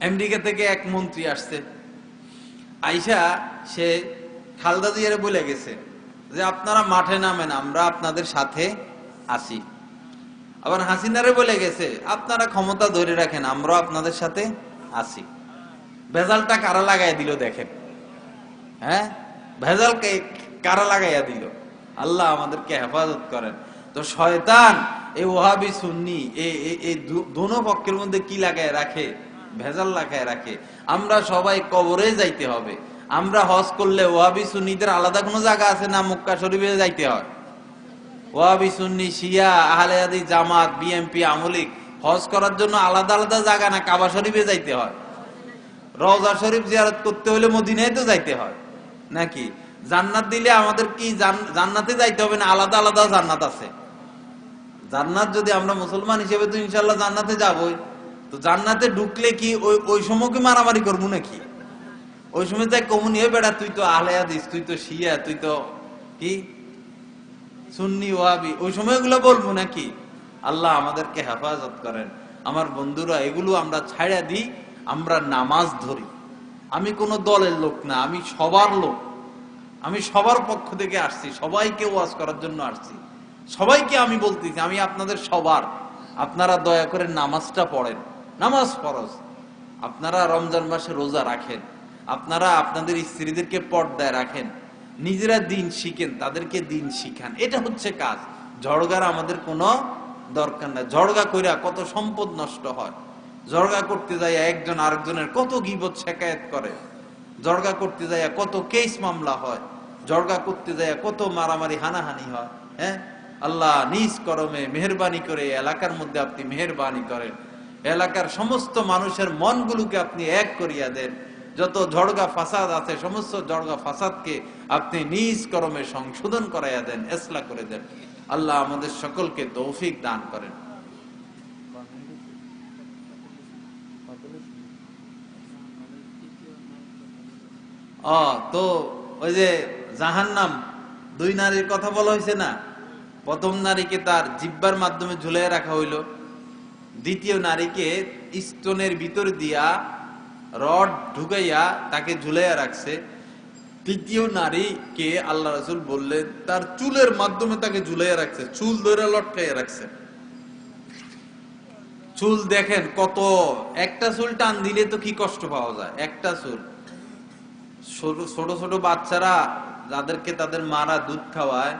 America থেকে এক মন্ত্রী আসছে আইসা সে খালদা জিয়ারে বলে গেছে যে আপনারা মাঠে নামেন আমরা আপনাদের সাথে আসি আবার হাসিনারে বলে গেছে আপনারা ক্ষমতা ধরে রাখেন আমরাও আপনাদের সাথে আসি ভেজালটা কারা লাগাই দিল দেখেন হ্যাঁ ভেজালকে কারা লাগাইয়া দিল আল্লাহ আমাদেরকে হেফাজত করেন তো শয়তান এই ওহাবি সুন্নি এই- দোনো পক্ষের মধ্যে কি লাগায় রাখে ভেজাল লাগায় রাখে। আমরা সবাই কবরে যাইতে হবে। আমরা হজ করলে ওহাবি সুন্নিদের আলাদা কোনো জায়গা আছে না মক্কা শরীফে যাইতে হয়? ওয়াবি সুন্নি, শিয়া, আহলে হাদিস, জামাত বিএমপি আমলিক, হজ করার জন্য আলাদা আলাদা জায়গা না কাবা শরীফে যাইতে হয়? রওজা শরীফ জিয়ারত করতে হলে মদিনায় তো যাইতে হয়। নাকি? জান্নাত দিলে আমাদের কি জান্নাতে যাইতে হবে না আলাদা আলাদা জান্নাত আছে? জান্নাত যদি আমরা মুসলমান হিসেবে তো ইনশাল্লাহ জান্নাতে যাবই। তো জান্নাতে ঢুকলে কি ওই ওই সময় কি মারামারি করব নাকি? ওই সময় তাই কমুনি বেড়া, তুই তো আহলে হাদিস, তুই তো শিয়া, তুই তো কি? সুন্নি ওয়াবি ওই সময়গুলো বলব নাকি? আল্লাহ আমাদেরকে হেফাজত করেন। আমার বন্ধুরা, এগুলো আমরা ছাড়া দিই, আমরা নামাজ ধরি। আমি কোনো দলের লোক না, আমি সবার লোক। আমি সবার পক্ষ থেকে আসছি, সবাইকে ওয়াজ করার জন্য আসছি। সবাইকে আমি বলতেছি, আমি আপনাদের সবার। আপনারা দয়া করে নামাজটা পড়েন। নামাজ ফরজ। আপনারা রমজান মাসে রোজা রাখেন। আপনারা আপনাদের স্ত্রীদেরকে পর্দায় রাখেন। নিজেরা দিন শিখেন, তাদেরকে দিন শিখান। এটা হচ্ছে কাজ। ঝড়গার আমাদের কোনো দরকার নাই। ঝড়গা কইরা কত সম্পদ নষ্ট হয়। জড়গা করতে যাই একজন আরেকজনের কত গিবত শেখায়ত করে। জড়গা করতে যাই কত কেস মামলা হয়। জড়গা করতে যাই কত মারামারি, হানাহানি হয়। হ্যাঁ? আল্লাহ নিজ করমে মেহরবানি করে এলাকার মধ্যে আপনি মেহরবানি করেন। এলাকার সমস্ত মানুষের মনগুলোকে আপনি এক করিয়া দেন। যত ঝড়গা ফাসাদ আছে, সমস্ত ঝড়গা ফাসাদকে আপনি নিজ করমে সংশোধন করাইয়া দেন, এসলা করে দেন। আল্লাহ আমাদের সকলকে তৌফিক দান করেন। তো ওই যে জাহান্নাম, দুই নারীর কথা বলা হয়েছে না? প্রথম নারীকে তার জিব্বার মাধ্যমে ঝুলাই রাখা হইল। দ্বিতীয় নারীকে স্তনের ভিতর দিয়া রড ঢুকাইয়া তাকে ঝুলাইয়া রাখছে। তৃতীয় নারীকে আল্লাহ রাসূল বললেন, তার চুলের মাধ্যমে তাকে ঝুলাইয়া রাখছে, চুল ধরে লটকাইয়া রাখছে। চুল দেখেন কত, একটা চুল টান দিলে তো কি কষ্ট পাওয়া যায়? একটা চুল। ছোট ছোট ছোট বাচ্চারা যাদেরকে তাদের মারা দুধ খাওয়ায়,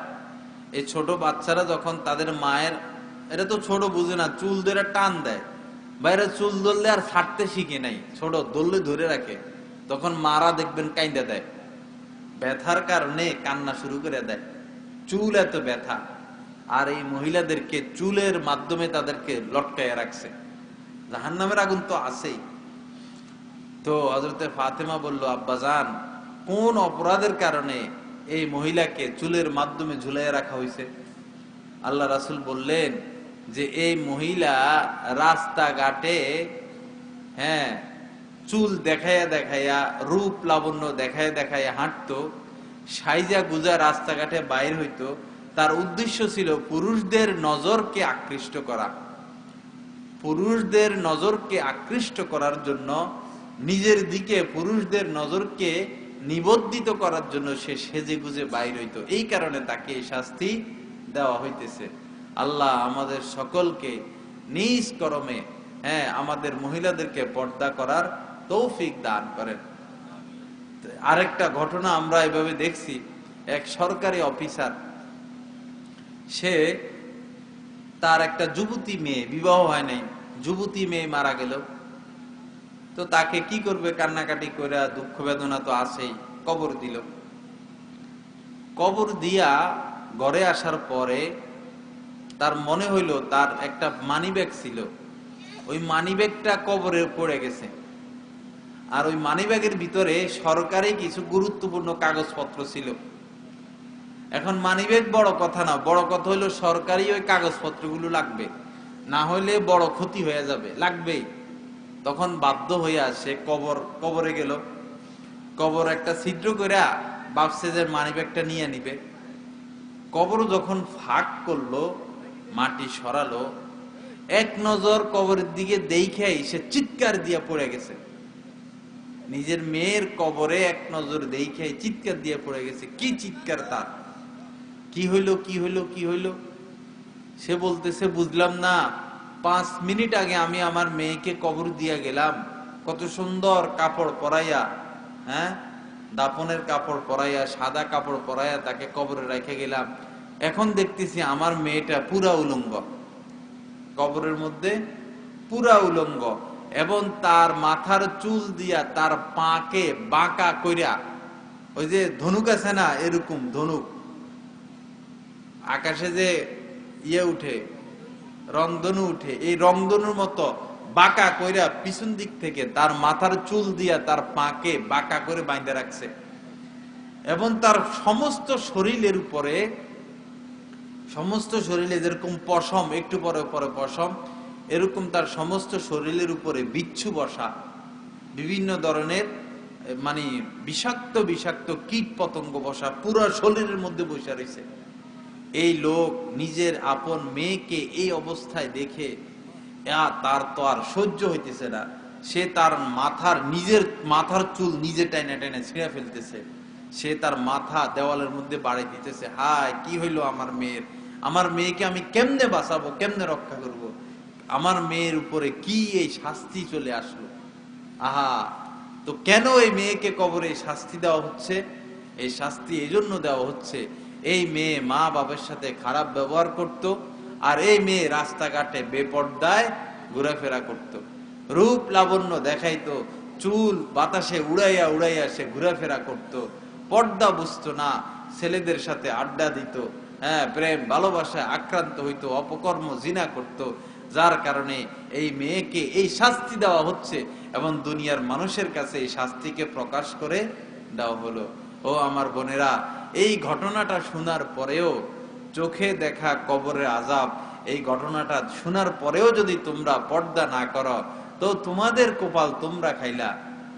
এই ছোট বাচ্চারা যখন তাদের মায়ের এটা তো ছোট বুঝে না, চুল ধরে টান দেয়। বাইরে চুল ধরলে আর ছাড়তে শিখে নাই। ছোট, ধরলে ধরে রাখে। তখন মারা দেখবেন কাইন্দা দেয়। ব্যথার কারণে কান্না শুরু করে দেয়। চুল এত ব্যথা। আর এই মহিলাদেরকে চুলের মাধ্যমে তাদেরকে লটকায় রাখছে। জাহান্নামের আগুন তো আছেই। তো হজরতে ফাতেমা বলল আব্বাজান কোন অপরাধের কারণে এই মহিলাকে চুলের মাধ্যমে ঝুলাই রাখা হয়েছে আল্লাহ রাসুল বললেন যে এই মহিলা রাস্তাঘাটে হ্যাঁ চুল দেখাইয়া দেখাইয়া, রূপ লাবণ্য দেখাইয়া দেখাইয়া হাঁটতো, সাইজা গুজা রাস্তাঘাটে বাইর হইতো, তার উদ্দেশ্য ছিল পুরুষদের নজরকে আকৃষ্ট করা। পুরুষদের নজরকে আকৃষ্ট করার জন্য, নিজের দিকে পুরুষদের নজরকে নিবদ্ধিত করার জন্য সে সেজে গুজে বাইর হইতো। এই কারণে তাকে এই শাস্তি দেওয়া হইতেছে। আল্লাহ আমাদের সকলকে নিজ করমে হ্যাঁ আমাদের মহিলাদেরকে পর্দা করার তৌফিক দান করেন। আরেকটা ঘটনা আমরা এভাবে দেখছি, এক সরকারি অফিসার, সে তার একটা যুবতী মেয়ে, বিবাহ হয় নাই, যুবতী মেয়ে মারা গেল। তো তাকে কি করবে, কান্নাকাটি করে দুঃখ বেদনা তো আছেই, কবর দিল। কবর দিয়া ঘরে আসার পরে তার মনে হইল তার একটা মানি ব্যাগ ছিল। ওই মানি ব্যাগটা কবরে পড়ে গেছে। আর ওই মানি ব্যাগের ভিতরে সরকারি কিছু গুরুত্বপূর্ণ কাগজপত্র ছিল। এখন মানিব্যাগ বড় কথা না, বড় কথা হইল সরকারি ওই কাগজপত্রগুলো লাগবে। না হইলে বড় ক্ষতি হয়ে যাবে, লাগবেই। তখন বাধ্য হইয়া সে কবর, কবরে গেল। কবর একটা ছিদ্র করে ভাবছে যে মানিব্যাগটা নিয়ে নিবে। কবর যখন ফাঁক করল মাটি সরালো, এক নজর কবরের দিকে দেখেই সে চিৎকার দিয়ে পড়ে গেছে। নিজের মেয়ের কবরে এক নজর দেখে চিৎকার দিয়ে পড়ে গেছে, কি চিৎকার তার? কি হইল কি হইল কি হইল? সে বলতেছে, বুঝলাম না, পাঁচ মিনিট আগে আমি আমার মেয়েকে কবর দিয়া গেলাম। কত সুন্দর কাপড় পরাইয়া হ্যাঁ? দাপনের কাপড় পরাইয়া, সাদা কাপড় পরাইয়া তাকে কবরে রেখে গেলাম। এখন দেখতেছি আমার মেয়েটা পুরা উলঙ্গ। কবরের মধ্যে পুরা উলঙ্গ। এবং তার মাথার চুল দিয়া তার পাকে বাঁকা কইরা, ওই যে ধনুক আছে না, এরকম ধনুক। আকাশে যে ইয়ে উঠে, রংধনু উঠে, এই রংধনুর মতো বাঁকা কইরা পিছন দিক থেকে তার মাথার চুল দিয়া তার পাকে বাঁকা করে বাইন্ধে রাখছে। এবং তার সমস্ত শরীরের উপরে সমস্ত শরীরে যেরকম পশম, একটু পরে পরে পশম, এরকম তার সমস্ত শরীরের উপরে বিচ্ছু বসা, বিভিন্ন ধরনের মানে বিষাক্ত বিষাক্ত কীট পতঙ্গ বসা, পুরো শরীরের মধ্যে বসে রয়েছে। এই লোক নিজের আপন মেয়েকে এই অবস্থায় দেখে তার তো আর সহ্য হইতেছে না। সে তার মাথার নিজের, মাথার চুল নিজে টেনে টেনে ছিঁড়ে ফেলতেছে। সে তার মাথা দেওয়ালের মধ্যে বাড়ি দিতেছে, হায়, কি হইল আমার মেয়ের? আমার মেয়েকে আমি কেমনে বাঁচাবো, কেমনে রক্ষা করব। আমার মেয়ের উপরে কি এই শাস্তি চলে আসলো? আহা, তো কেন এই মেয়েকে কবরে শাস্তি দেওয়া হচ্ছে? এই শাস্তি এই জন্য দেওয়া হচ্ছে, এই মেয়ে মা বাবার সাথে খারাপ ব্যবহার করত আর এই মেয়ে রাস্তাঘাটে বেপর্দায় ঘোরাফেরা করত। রূপ লাবণ্য দেখাইতো, চুল বাতাসে উড়াইয়া উড়াইয়া সে ঘোরাফেরা করত। পর্দা বুঝতো না, ছেলেদের সাথে আড্ডা দিত। হ্যাঁ প্রেম ভালোবাসায় আক্রান্ত হইতো, অপকর্ম, জিনা করত। যার কারণে এই মেয়েকে এই শাস্তি দেওয়া হচ্ছে এবং দুনিয়ার মানুষের কাছে এই শাস্তিকে প্রকাশ করে দেওয়া হলো। ও আমার বোনেরা, এই ঘটনাটা শোনার পরেও চোখে দেখা কবরের আজাব এই ঘটনাটা শোনার পরেও যদি তোমরা পর্দা না করো, তো তোমাদের কপাল তোমরা খাইলা,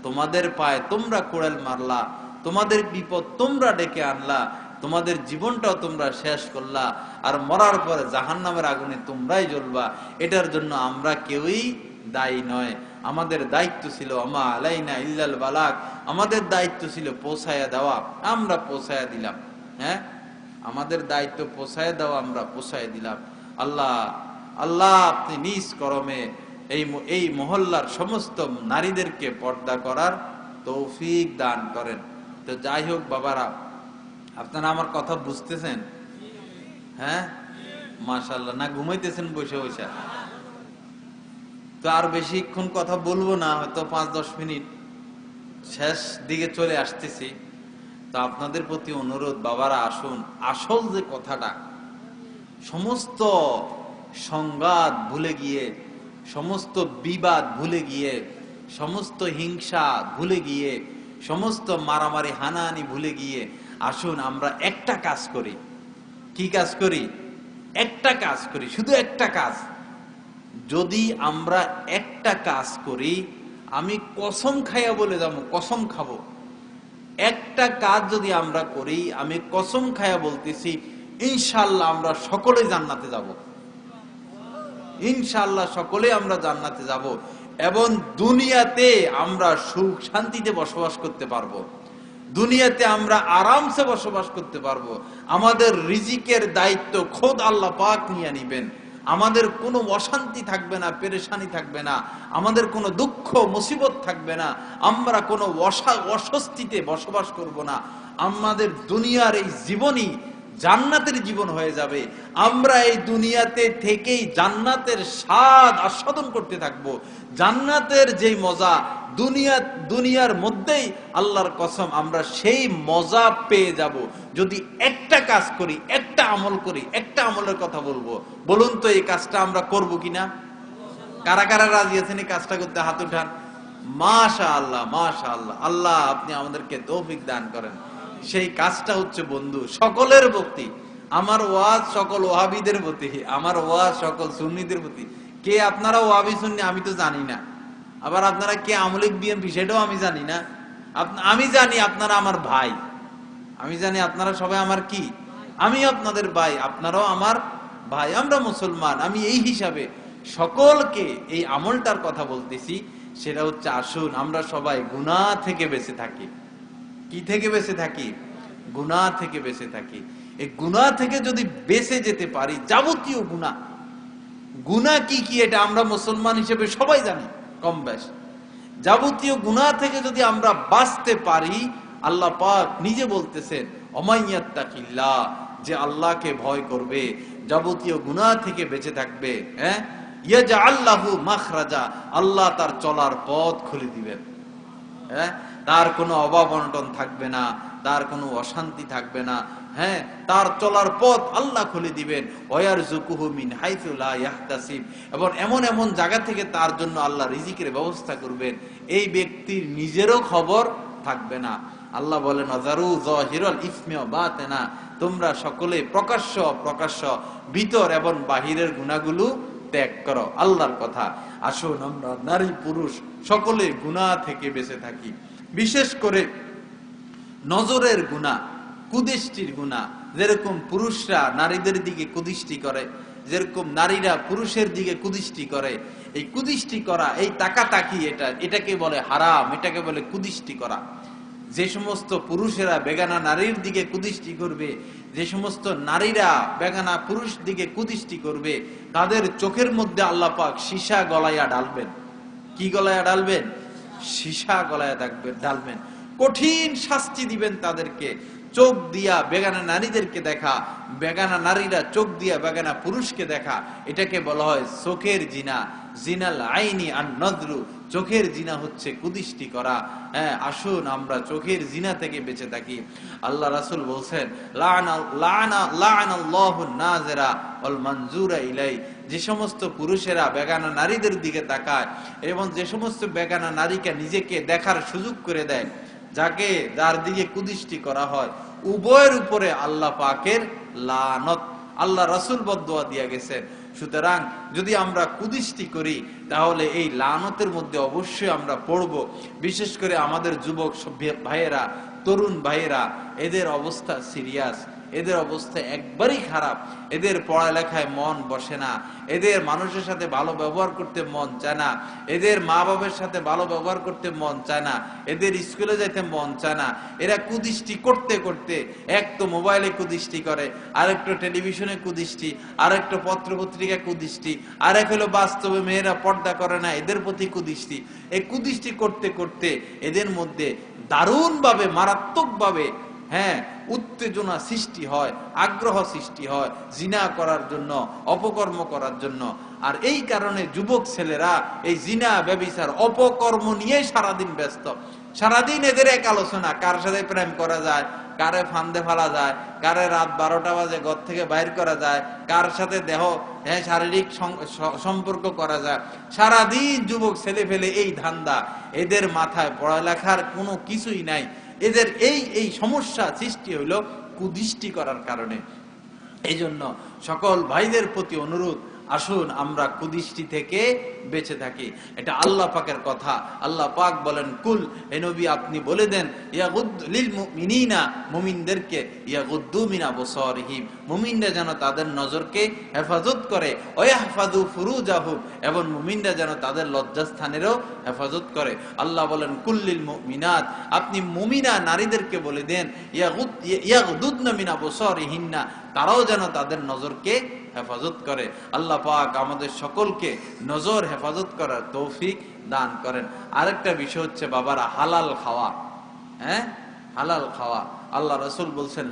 তোমাদের পায়ে তোমরা কোড়াল মারলা, তোমাদের বিপদ তোমরা ডেকে আনলা তোমাদের জীবনটাও তোমরা শেষ করলা, আর মরার পরে জাহান নামের আগুনে তোমরাই জ্বলবা। এটার জন্য আমরা কেউই দায়ী নয়। আমাদের দায়িত্ব ছিল, আমা আলাইনা ইল্লাল বালাক। আমাদের দায়িত্ব ছিল পৌঁছায়া দেওয়া, আমরা পৌঁছায়া দিলাম। হ্যাঁ? আমাদের দায়িত্ব পৌঁছায় দেওয়া, আমরা পৌঁছায় দিলাম। আল্লাহ আল্লাহ আপনি নিজ করমে এই এই মহল্লার সমস্ত নারীদেরকে পর্দা করার তৌফিক দান করেন। তো যাই হোক, বাবারা আপনারা আমার কথা বুঝতেছেন? হ্যাঁ? মাশাল্লাহ না, ঘুমাইতেছেন বসে বসে। তো আর বেশিক্ষণ কথা বলব না, হয়তো পাঁচ, দশ মিনিট শেষ দিকে চলে আসতেছি। তো আপনাদের প্রতি অনুরোধ, বাবারা আসুন। আসল যে কথাটা, সমস্ত সংঘাত ভুলে গিয়ে, সমস্ত বিবাদ ভুলে গিয়ে, সমস্ত হিংসা ভুলে গিয়ে, সমস্ত মারামারি, হানাহানি ভুলে গিয়ে আসুন, আমরা একটা কাজ করি। কি কাজ করি? একটা কাজ করি, শুধু একটা কাজ। যদি আমরা একটা কাজ করি, আমি কসম খাইয়া বলে যাব, কসম খাব। একটা কাজ যদি আমরা করি, আমি কসম খাইয়া বলতেছি ইনশাল্লাহ আমরা সকলে জান্নাতে যাব। ইনশাল্লাহ সকলে আমরা জান্নাতে যাব এবং দুনিয়াতে আমরা সুখ শান্তিতে বসবাস করতে পারব। দুনিয়াতে আমরা আরামসে বসবাস করতে পারব। আমাদের রিজিকের দায়িত্ব খোদ আল্লাহ পাক নিয়ে নিবেন। আমাদের কোনো অশান্তি থাকবে না, পেরেশানি থাকবে না। আমাদের কোনো দুঃখ, মুসিবত থাকবে না। আমরা কোনো অসা- অস্বস্তিতে বসবাস করব না। আমাদের দুনিয়ার এই জীবনই জান্নাতের জীবন হয়ে যাবে। আমরা এই দুনিয়াতে থেকেই জান্নাতের স্বাদ আস্বাদন করতে থাকব। জান্নাতের যে মজা, দুনিয়া, দুনিয়ার মধ্যেই আল্লাহর কসম, আমরা সেই মজা পেয়ে যাব। যদি একটা কাজ করি, একটা আমল করি, একটা আমলের কথা বলব। বলুন তো, এই কাজটা আমরা করব কিনা? কারা কারা রাজি আছেন এই কাজটা করতে? হাত উঠান। মাশা আল্লাহ মাশা আল্লাহ আল্লাহ আপনি আমাদেরকে তৌফিক দান করেন। সেই কাজটা হচ্ছে বন্ধু, সকলের প্রতি। আমার ওয়াজ সকল ওয়াহাবিদের প্রতি, আমার ওয়াজ সকল সুন্নিদের প্রতি। কে আপনারা ওয়াহাবি, সুন্নি আমি তো জানি না। আবার আপনারা কে আমলিক বিএমপি সেটাও আমি জানি না। আমি জানি আপনারা আমার ভাই। আমি জানি আপনারা সবাই আমার কি? আমি আপনাদের ভাই, আপনারাও আমার ভাই, আমরা মুসলমান। আমি এই হিসাবে সকলকে এই আমলটার কথা বলতেছি, সেটা হচ্ছে আসুন, আমরা সবাই গুনাহ থেকে বেঁচে থাকি। কি থেকে বেঁচে থাকি? গুনাহ থেকে বেঁচে থাকি। এই গুনাহ থেকে যদি বেঁচে যেতে পারি, যাবতীয় গুনাহ। গুনাহ কি কি? এটা আমরা মুসলমান হিসেবে সবাই জানি, কম বেশ। যাবতীয় গুনাহ থেকে যদি আমরা বাঁচতে পারি, আল্লাহ পাক নিজে বলতেছেন অমাইয়াত্তাকিল্লাহ যে আল্লাহকে ভয় করবে, যাবতীয় গুনাহ থেকে বেঁচে থাকবে হ্যাঁ? ইয়াজা আল্লাহু মাখরাজা, আল্লাহ তার চলার পথ খুলে দিবেন হ্যাঁ? তার কোনো অভাব অনটন থাকবে না, তার কোনো অশান্তি থাকবে না হ্যাঁ তার চলার পথ আল্লাহ খুলে দিবেন। ওয়ার জুকুহু মিন হাইথু এবং এমন এমন জায়গা থেকে তার জন্য আল্লাহ রিজিকের ব্যবস্থা করবেন। এই ব্যক্তির নিজেরও খবর থাকবে না। আল্লাহ বলেন অজারু জহিরল ইসমে বাতেনা। তোমরা সকলে প্রকাশ্য প্রকাশ্য ভিতর এবং বাহিরের গুণাগুলো ত্যাগ করো। আল্লাহর কথা। আসুন আমরা নারী পুরুষ সকলে গুণা থেকে বেঁচে থাকি। বিশেষ করে নজরের গুণা কুদৃষ্টির গুণা। যেরকম পুরুষরা নারীদের দিকে কুদৃষ্টি করে, যেরকম নারীরা পুরুষের দিকে কুদৃষ্টি করে, এই কুদৃষ্টি করা, এই তাকা তাকি এটা, এটাকে বলে হারাম, এটাকে বলে কুদৃষ্টি করা। যে সমস্ত পুরুষেরা বেগানা নারীর দিকে কুদৃষ্টি করবে, যে সমস্ত নারীরা বেগানা পুরুষ দিকে কুদৃষ্টি করবে, তাদের চোখের মধ্যে আল্লাহ পাক সীসা গলাইয়া ডালবেন। কি গলায়া ডালবেন? সীসা গলায় ডাকবেন ডালবেন। কঠিন শাস্তি দিবেন তাদেরকে। চোখ দিয়া বেগানা নারীদেরকে দেখা, বেগানা নারীরা চোখ দিয়া বেগানা পুরুষকে দেখা, এটাকে বলা হয় চোখের জিনা। জিনাল আইনি আর নজরু চোখের জিনা হচ্ছে কুদিষ্টি করা। হ্যাঁ আসুন আমরা চোখের জিনা থেকে বেঁচে থাকি। আল্লাহ রাসুল বলছেন ইলাই যে সমস্ত পুরুষেরা বেগানা নারীদের দিকে তাকায় এবং যে সমস্ত বেগানা নারীকে নিজেকে দেখার সুযোগ করে দেয় যাকে যার দিকে কুদৃষ্টি করা হয়, উভয়ের উপরে আল্লাহ পাকের লানত, আল্লাহ রসুল বদুয়া দিয়া গেছেন। সুতরাং যদি আমরা কুদৃষ্টি করি, তাহলে এই লানতের মধ্যে অবশ্যই আমরা পড়ব। বিশেষ করে আমাদের যুবক ভাইয়েরা, তরুণ ভাইয়েরা, এদের অবস্থা সিরিয়াস। এদের অবস্থা একবারই খারাপ। এদের পড়ালেখায় মন বসে না। এদের মানুষের সাথে ভালো ব্যবহার করতে মন চায় না। এদের মা বাবার সাথে ভালো ব্যবহার করতে মন চায় না। এদের স্কুলে যেতে মন চায় না। এরা কুদৃষ্টি করতে করতে এক তো মোবাইলে কুদৃষ্টি করে, আরেকটা টেলিভিশনে কুদৃষ্টি, আরেকটা পত্র পত্রিকা কুদৃষ্টি, আরেক হলো বাস্তবে মেয়েরা পর্দা করে না, এদের প্রতি কুদৃষ্টি। এই কুদৃষ্টি করতে করতে এদের মধ্যে দারুণভাবে, মারাত্মকভাবে হ্যাঁ উত্তেজনা সৃষ্টি হয়, আগ্রহ সৃষ্টি হয়, জিনা করার জন্য, অপকর্ম করার জন্য। আর এই কারণে যুবক ছেলেরা এই জিনা, ব্যবিচার, অপকর্ম নিয়ে সারাদিন ব্যস্ত। সারাদিন এদের এক আলোচনা, কার সাথে প্রেম করা যায়, কারে ফান্দে ফেলা যায়, কারে রাত বারোটা বাজে ঘর থেকে বাইর করা যায়, কার সাথে দেহ হ্যাঁ শারীরিক সম্পর্ক করা যায়। সারাদিন যুবক ছেলে ফেলে এই ধান্দা। এদের মাথায় পড়ালেখার কোনো কিছুই নাই। এদের এই এই সমস্যা সৃষ্টি হইল কুদৃষ্টি করার কারণে। এই জন্য সকল ভাইদের প্রতি অনুরোধ আসুন, আমরা কুদৃষ্টি থেকে বেঁচে থাকি। এটা আল্লাহ পাকের কথা। আল্লাহ পাক বলেন, কুল, হে নবী, আপনি বলে দেন মুমিনিনা, মুমিনদেরকে ইয়াগুদ্দু মিন আবসারিহিম, মুমিনরা যেন তাদের নজরকে হেফাজত করে ওয়াহফাজু ফুরুজাহুম, এবং মুমিনরা যেন তাদের লজ্জাস্থানেরও হেফাজত করে। আল্লাহ বলেন কুল্লিল মুমিনাত, আপনি মুমিনা নারীদেরকে বলে দেন, ইয়াগুদ, ইয়াগুদুদনা মিন আবসারিহিন্না, তারাও যেন তাদের নজরকে হেফাজত করে। আল্লাহ পাক আমাদের সকলকে নজর হেফাজত করার তৌফিক দান করেন। আরেকটা বিষয় হচ্ছে বাবারা, হালাল খাওয়া। হ্যাঁ? হালাল খাওয়া। আল্লাহ রসুল বলছেন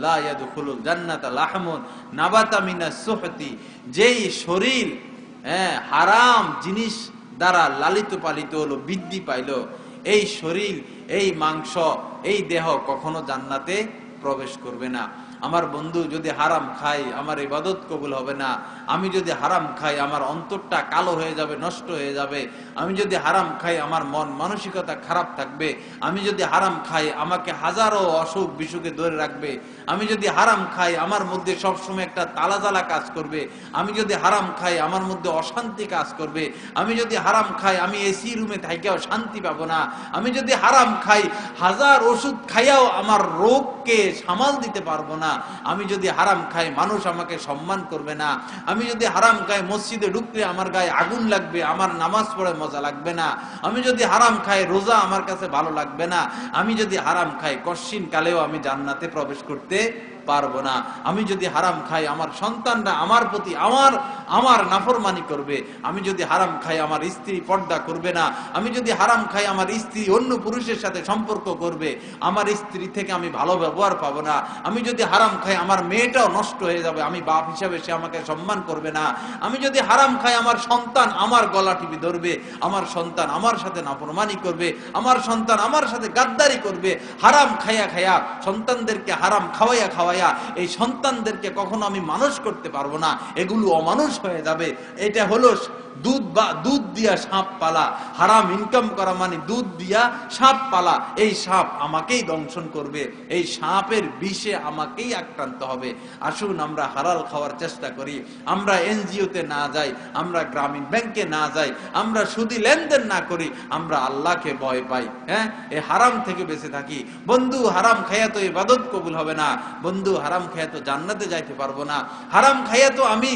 সুহতি। যেই শরীর হ্যাঁ হারাম জিনিস দ্বারা লালিত পালিত হলো, বৃদ্ধি পাইলো, এই শরীর, এই মাংস, এই দেহ কখনো জান্নাতে প্রবেশ করবে না। আমার বন্ধু যদি হারাম খাই আমার ইবাদত কবুল হবে না। আমি যদি হারাম খাই, আমার অন্তরটা কালো হয়ে যাবে, নষ্ট হয়ে যাবে। আমি যদি হারাম খাই, আমার মন মানসিকতা খারাপ থাকবে। আমি যদি হারাম খাই, আমাকে হাজারো অসুখ বিসুখে ধরে রাখবে। আমি যদি হারাম খাই, আমার মধ্যে সবসময় একটা তালা তালা কাজ করবে। আমি যদি হারাম খাই, আমার মধ্যে অশান্তি কাজ করবে। আমি যদি হারাম খাই, আমি এসি রুমে থাইকেও শান্তি পাবো না। আমি যদি হারাম খাই, হাজার ওষুধ খাইয়াও আমার রোগকে সামাল দিতে পারব না। না, আমি যদি হারাম খাই, মানুষ আমাকে সম্মান করবে না। আমি যদি হারাম খাই, মসজিদে ঢুকলে আমার গায়ে আগুন লাগবে, আমার নামাজ পড়ে মজা লাগবে না। আমি যদি হারাম খাই, রোজা আমার কাছে ভালো লাগবে না। আমি যদি হারাম খাই, কশ্চিন কালেও আমি জান্নাতে প্রবেশ করতে পারব না। আমি যদি হারাম খাই, আমার সন্তানরা আমার প্রতি আমার আমার নাফরমানি করবে। আমি যদি হারাম খাই, আমার স্ত্রী পর্দা করবে না। আমি যদি হারাম খাই, আমার স্ত্রী অন্য পুরুষের সাথে সম্পর্ক করবে। আমার স্ত্রী থেকে আমি ভালো ব্যবহার পাবো না। আমি যদি হারাম খাই, আমার মেয়েটাও নষ্ট হয়ে যাবে। আমি বাপ হিসাবে সে আমাকে সম্মান করবে না। আমি যদি হারাম খাই, আমার সন্তান আমার গলা টিপি ধরবে। আমার সন্তান আমার সাথে নাফরমানি করবে। আমার সন্তান আমার সাথে গাদ্দারি করবে। হারাম খাইয়া খাইয়া সন্তানদেরকে হারাম খাওয়াইয়া খাওয়াইয়া এই সন্তানদেরকে কখনো আমি মানুষ করতে পারব না। এগুলো অমানুষ হয়ে যাবে। এটা হলো দুধ বা দুধ দিয়া সাপ পালা। হারাম ইনকাম করা মানে দুধ দিয়া সাপ পালা। এই সাপ আমাকেই দংশন করবে। এই সাপের বিষে আমাকেই আক্রান্ত হবে। আসুন আমরা হালাল খাওয়ার চেষ্টা করি। আমরা এনজিওতে না যাই, আমরা গ্রামীণ ব্যাংকে না যাই, আমরা শুধু লেনদেন না করি, আমরা আল্লাহকে ভয় পাই। হ্যাঁ? এই হারাম থেকে বেঁচে থাকি। বন্ধু, হারাম খাইয়া তো ইবাদত কবুল হবে না। বন্ধু হারাম খাইয়া তো জান্নাতে যাইতে পারব না। হারাম খাইয়া তো আমি,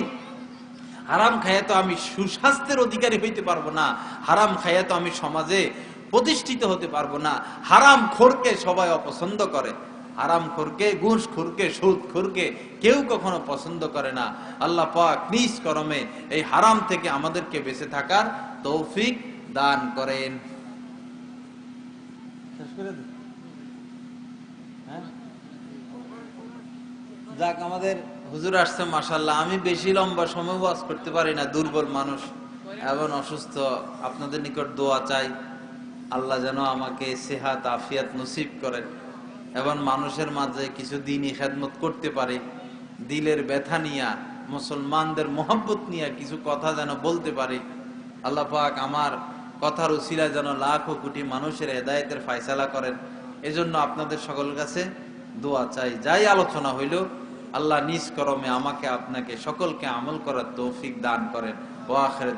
হারাম খাইয়া তো আমি সুস্বাস্থ্যের অধিকারী হইতে পারব না। হারাম খাইয়া তো আমি সমাজে প্রতিষ্ঠিত হতে পারব না। হারাম খোরকে সবাই অপছন্দ করে। হারাম খোরকে, ঘুষ খুরকে, সুদ খুরকে কেউ কখনো পছন্দ করে না। আল্লাহ পাক নিজ করমে এই হারাম থেকে আমাদেরকে বেঁচে থাকার তৌফিক দান করেন। শেষ করে দিই? হ্যাঁ? যাক, আমাদের হুজুর আসছে মাসাল্লাহ আমি বেশি লম্বা সময় ওয়াজ করতে পারি না, দুর্বল মানুষ। এবং অসুস্থ, আপনাদের নিকট দোয়া চাই। আল্লাহ যেন আমাকে সেহাত, আফিয়াত নসিব করেন। এবং মানুষের মাঝে কিছু দিনই খেদমত করতে পারে। দিলের ব্যথা নিয়া, মুসলমানদের মোহাব্বত নিয়ে কিছু কথা যেন বলতে পারে। আল্লাহ পাক আমার কথার উসিলা যেন লাখ কোটি মানুষের হেদায়েতের ফায়সালা করেন। এজন্য আপনাদের সকল কাছে দোয়া চাই। যাই আলোচনা হইল আল্লাহ নিজ করমে আমাকে আপনাকে সকলকে আমল করার তৌফিক দান করেন। ও আখের